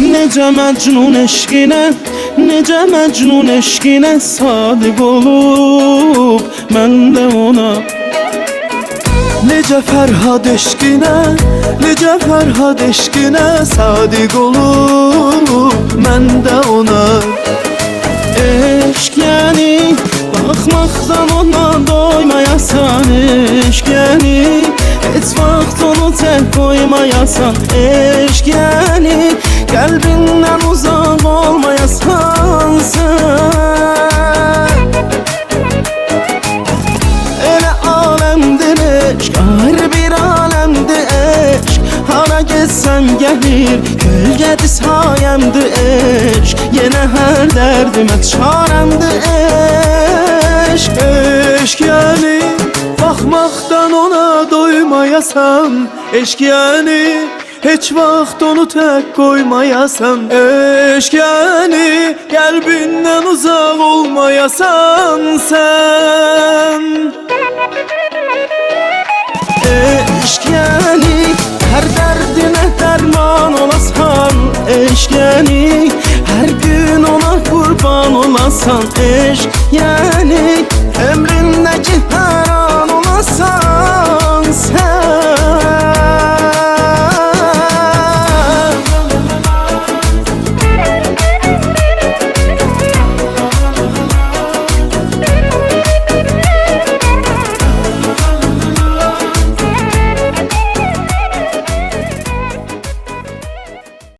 Necə məcnun eşqinə Necə məcnun eşqinə Sadiq olub Mən də ona. Necə Fərhad eşqinə Necə Fərhad eşqinə Sadiq olub Mən də ona. Eşq yəni Baxmaqdan ona doymayasan Eşq yəni Heç vaxt onu tək qoymayasan Eşq yəni getsəm gəlir Kölgədir sayəmdir eşq Yenə hər dərdimə çarəmdir eşq Eşq yəni ona doymayasan Eşq yəni Heç vaxt onu tək qoymayasan Eşq yəni Qəlbindən uzaq olmayasan sən Eşq yəni Hər gün ona qurban olasan Eşq yəni Ömrü